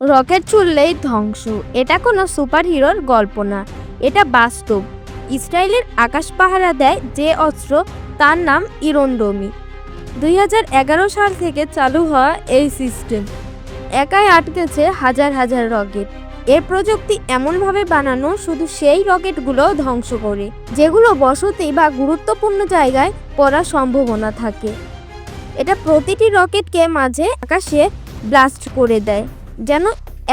Rocket ছুড়লেই ধ্বংস। এটা কোনো সুপার হিরোর গল্প না। এটা বাস্তব। ইসরায়েলের আকাশ পাহারা দেয় যে অস্ত্র, তার নাম ইরনডোমি। দুই সাল থেকে চালু হওয়া এই সিস্টেম। একাই আটকেছে হাজার হাজার রকেট। এর প্রযুক্তি এমনভাবে বানানো শুধু সেই রকেটগুলো ধ্বংস করে, যেগুলো বসতি বা গুরুত্বপূর্ণ জায়গায় পড়ার সম্ভাবনা থাকে। এটা প্রতিটি রকেটকে মাঝে আকাশে ব্লাস্ট করে দেয়। যেন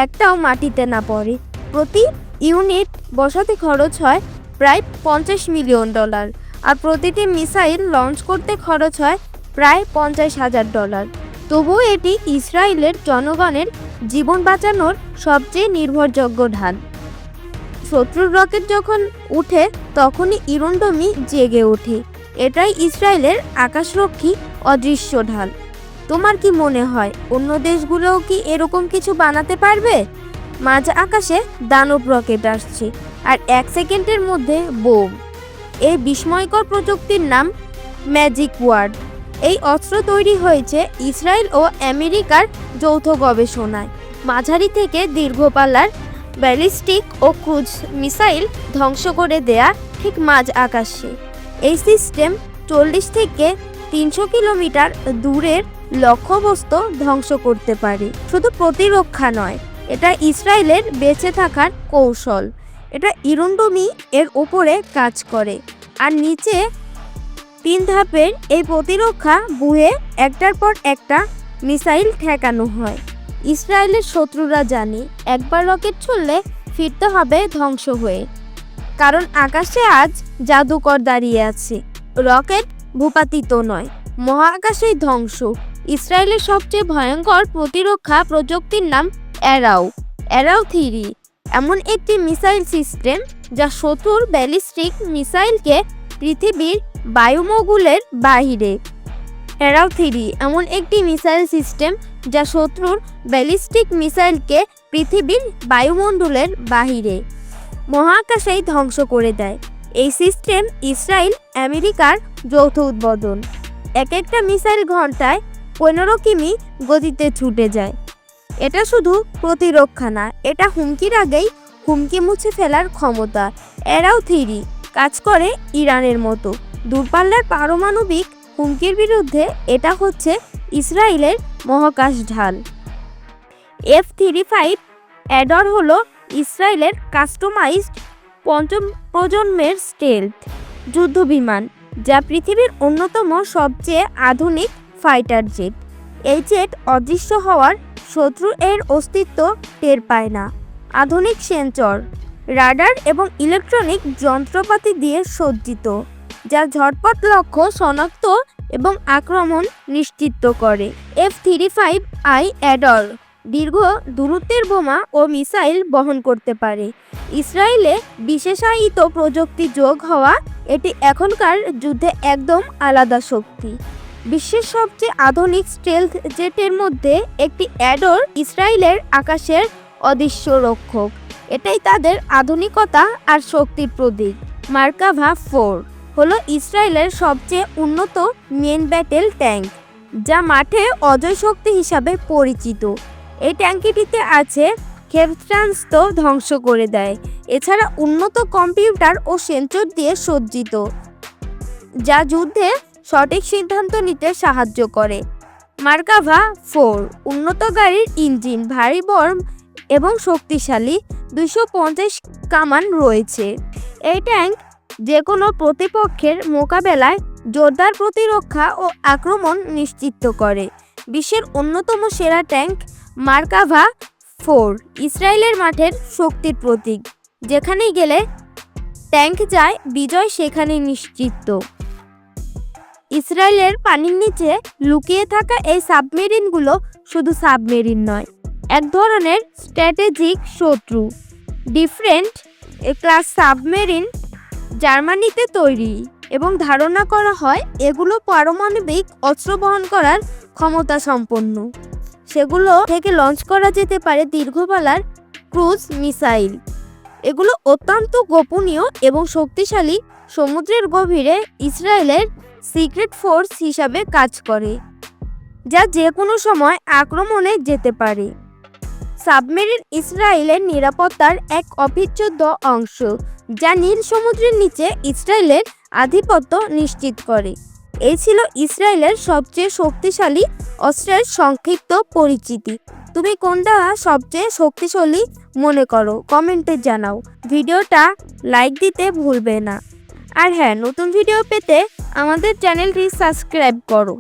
একটাও মাটিতে না পড়ে। প্রতি ইউনিট বসাতে খরচ হয় প্রায় পঞ্চাশ মিলিয়ন ডলার আর প্রতিটি মিসাইল লঞ্চ করতে খরচ হয় প্রায় পঞ্চাশ হাজার ডলার। তবুও এটি ইসরায়েলের জনগণের জীবন বাঁচানোর সবচেয়ে নির্ভরযোগ্য ঢাল শত্রুর রকেট যখন উঠে, তখনই ইরন্ডমি জেগে ওঠে। এটাই ইসরায়েলের আকাশরক্ষী অদৃশ্য ঢাল তোমার কি মনে হয়, অন্য দেশগুলোও কি এরকম কিছু বানাতে পারবে? মাঝ আকাশে দানব রকেট আসছে, আর এক সেকেন্ডের মধ্যে বোম। এই বিস্ময়কর প্রযুক্তির নাম ম্যাজিক ওয়ার্ড। এই অস্ত্র তৈরি হয়েছে ইসরায়েল ও আমেরিকার যৌথ গবেষণায়। মাঝারি থেকে দীর্ঘ পাল্লার ব্যালিস্টিক ও ক্রুজ মিসাইল ধ্বংস করে দেয়া ঠিক মাঝ আকাশে। এই সিস্টেম চল্লিশ থেকে তিনশো কিলোমিটার দূরের লক্ষ্যবস্তু ধ্বংস করতে পারে। শুধু প্রতিরক্ষা নয়, এটা ইসরায়েলের বেঁচে থাকার কৌশল। এটা ইরুন্ডমি এর উপরে কাজ করে। আর নিচে তিন ধাপের এই প্রতিরক্ষা বুয়ে একটার পর একটা মিসাইল ঠেকানো হয়। ইসরায়েলের শত্রুরা জানে, একবার রকেট ছুড়লে ফিরতে হবে ধ্বংস হয়ে। কারণ আকাশে আজ জাদুকর দাঁড়িয়ে আছে। রকেট ভূপাতিত নয়, মহাকাশেই ধ্বংস। ইসরায়েলের সবচেয়ে ভয়ঙ্কর প্রতিরক্ষা প্রযুক্তির নাম অ্যারাও। অ্যারাও থিরি। এমন একটি মিসাইল সিস্টেম যা শত্রুর ব্যালিস্টিক মিসাইলকে পৃথিবীর বায়ুমণ্ডলের বাহিরে। অ্যারাও থিরি এমন একটি মিসাইল সিস্টেম যা শত্রুর ব্যালিস্টিক মিসাইলকে পৃথিবীর বায়ুমণ্ডলের বাহিরে মহাকাশেই ধ্বংস করে দেয়। এই সিস্টেম ইসরায়েল আমেরিকার যৌথ উদ্বোধন। এক একটা মিসাইল ঘন্টায় পনেরো কিমি গতিতে ছুটে যায়। এটা শুধু প্রতিরক্ষা না, এটা হুমকির আগেই হুমকি মুছে ফেলার ক্ষমতা। এরাও থ্রি, কাজ করে ইরানের মতো। দূরপাল্লার পারমাণবিক হুমকির বিরুদ্ধে এটা হচ্ছে ইসরায়েলের মহাকাশ ঢাল। এফ থ্রি ফাইভ অ্যাডর হল ইসরায়েলের কাস্টমাইজড পঞ্চম প্রজন্মের স্টেলথ যুদ্ধবিমান, যা পৃথিবীর অন্যতম সবচেয়ে আধুনিক ফাইটার জেট। এই জেট অদৃশ্য হওয়ার শত্রু এর অস্তিত্ব টের পায় না। আধুনিক সেন্সর, রাডার এবং ইলেকট্রনিক যন্ত্রপাতি দিয়ে সজ্জিত, যা ঝটপট লক্ষ্য, শনাক্ত এবং আক্রমণ নিশ্চিত করে। F three five I Adir দীর্ঘ দূরত্বের বোমা ও মিসাইল বহন করতে পারে। ইসরায়েলে বিশেষায়িত প্রযুক্তি যোগ হওয়া এটি এখনকার যুদ্ধে একদম আলাদা শক্তি। বিশ্বের সবচেয়ে আধুনিক স্টেলথ জেটের মধ্যে একটি অ্যাডোর ইসরায়েলের আকাশের অদৃশ্য রক্ষক। এটাই তাদের আধুনিকতা আর শক্তির প্রতীক। মার্কাভা ফোর হলো ইসরায়েলের সবচেয়ে উন্নত মেন ব্যাটেল ট্যাঙ্ক যা মাঠে অজয় শক্তি হিসাবে পরিচিত। এই ট্যাঙ্কিটিতে আছে ক্ষেপণাস্ত্র ধ্বংস করে দেয়, এছাড়া উন্নত কম্পিউটার ও সেন্সর দিয়ে সজ্জিত, যা যুদ্ধে সঠিক সিদ্ধান্ত নিতে সাহায্য করে। মার্কাভা ফোর, উন্নত গাড়ির ইঞ্জিন, ভারী বর্ম এবং শক্তিশালী দুশো পঞ্চাশ কামান রয়েছে। এই ট্যাঙ্ক যে কোনো প্রতিপক্ষের মোকাবেলায় জোরদার প্রতিরক্ষা ও আক্রমণ নিশ্চিত করে। বিশ্বের অন্যতম সেরা ট্যাঙ্ক মার্কাভা ফোর, ইসরায়েলের মাঠের শক্তির প্রতীক। যেখানেই গেলে ট্যাঙ্ক যায়, বিজয় সেখানে নিশ্চিত। ইসরায়েলের পানির নিচে লুকিয়ে থাকা এই সাবমেরিনগুলো শুধু সাবমেরিন নয়, এক ধরনের স্ট্র্যাটেজিক শত্রু। ডিফারেন্ট ক্লাস সাবমেরিন জার্মানিতে তৈরি এবং ধারণা করা হয় এগুলো পারমাণবিক অস্ত্র বহন করার ক্ষমতা সম্পন্ন। সেগুলো থেকে লঞ্চ করা যেতে পারে দীর্ঘপালার ক্রুজ মিসাইল। এগুলো অত্যন্ত গোপনীয় এবং শক্তিশালী সমুদ্রের গভীরে ইসরায়েলের সিক্রেট ফোর্স হিসাবে কাজ করে, যা যে কোনো সময় আক্রমণে যেতে পারে। সাবমেরিন ইসরায়েলের নিরাপত্তার এক অবিচ্ছেদ্য অংশ, যা নীল সমুদ্রের নিচে ইসরায়েলের আধিপত্য নিশ্চিত করে। এই ছিল ইসরায়েলের সবচেয়ে শক্তিশালী অস্ত্রের সংক্ষিপ্ত পরিচিতি। তুমি কোনটা সবচেয়ে শক্তিশালী মনে করো? কমেন্টে জানাও। ভিডিওটা লাইক দিতে ভুলবে না। আর হ্যাঁ নতুন ভিডিও পেতে আমাদের চ্যানেলটি সাবস্ক্রাইব করো।